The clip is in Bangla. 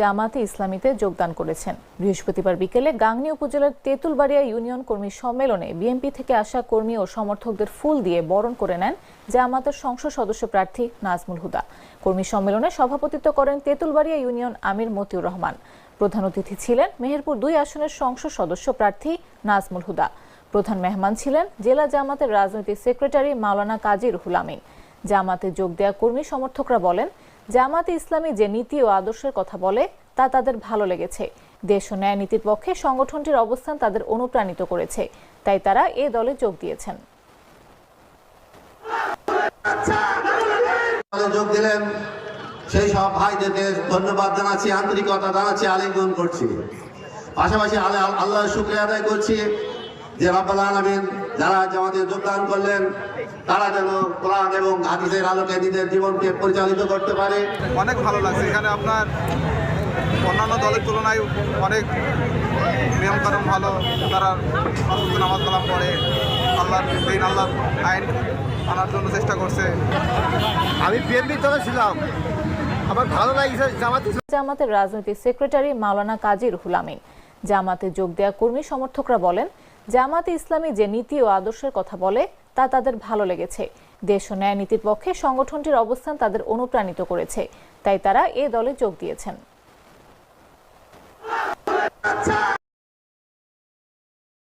জামাতে ইসলামীতে যোগদান করেছেন। বৃহস্পতিবার বিকেলে গাংনী উপজেলার তেঁতুলবাড়িয়া ইউনিয়ন কর্মী সম্মেলনে বিএনপি থেকে আসা কর্মী ও সমর্থকদের ফুল দিয়ে বরণ করে নেন জামাতের সংসদ সদস্য প্রার্থী নাজমুল হুদা। কর্মী সম্মেলনে সভাপতিত্ব করেন তেঁতুলবাড়িয়া ইউনিয়ন আমির মতিউর রহমান। প্রধান অতিথি ছিলেন মেহেরপুর দুই আসনের সংসদ সদস্য প্রার্থী নাজমুল হুদা। প্রধান মেহমান ছিলেন জেলা জামাতের রাজনৈতিক সেক্রেটারি মাওলানা কাজী রুহুল আমিন। জামাতে যোগ দেওয়া কর্মী সমর্থকরা বলেন জামাতে ইসলামী যে নীতি ও আদর্শের কথা বলে, তা তাদের ভালো লেগেছে। দেশ ও ন্যায় নীতির পক্ষে সংগঠনটির অবস্থান তাদের অনুপ্রাণিত করেছে। তাই তারা এ দলে যোগ দিয়েছেন। যোগ দিলেন। সেই সব ভাইদেরকে ধন্যবাদ জানাচ্ছি, আন্তরিকতা জানাচ্ছি, আলিঙ্গন করছি। পাশাপাশি আল্লাহ শুক্রিয়া আদায় করছি যে রাব্বাল আলামিন যারা জামাতে যোগদান করলেন তারা যেন কোরআন এবং হাদিসের আলোকে নিজের জীবনকে পরিচালিত করতে পারে। অনেক ভালো লাগছে। এখানে আপনার অন্যান্য দলের তুলনায় অনেক নিয়মকানুন ভালো। তারা পাঁচওয়াক্ত নামাজ কালাম পড়ে। আল্লাহর দিন আল্লাহর আইন আনার জন্য চেষ্টা করছে। আমি বিএনপির দলে ছিলাম। আমার ভালো লাগছে জামাত জামাতের রাজনৈতিক সেক্রেটারি মাওলানা কাজী রুহুল আমিন। জামাতে যোগ দেওয়া কর্মী সমর্থকরা বলেন জামাতে ইসলামী যে নীতি ও আদর্শের কথা বলে তা তাদের ভালো লেগেছে। দেশ ও ন্যায় নীতির পক্ষে সংগঠনটির অবস্থান তাদের অনুপ্রাণিত করেছে। তাই তারা এ দলে যোগ দিয়েছেন।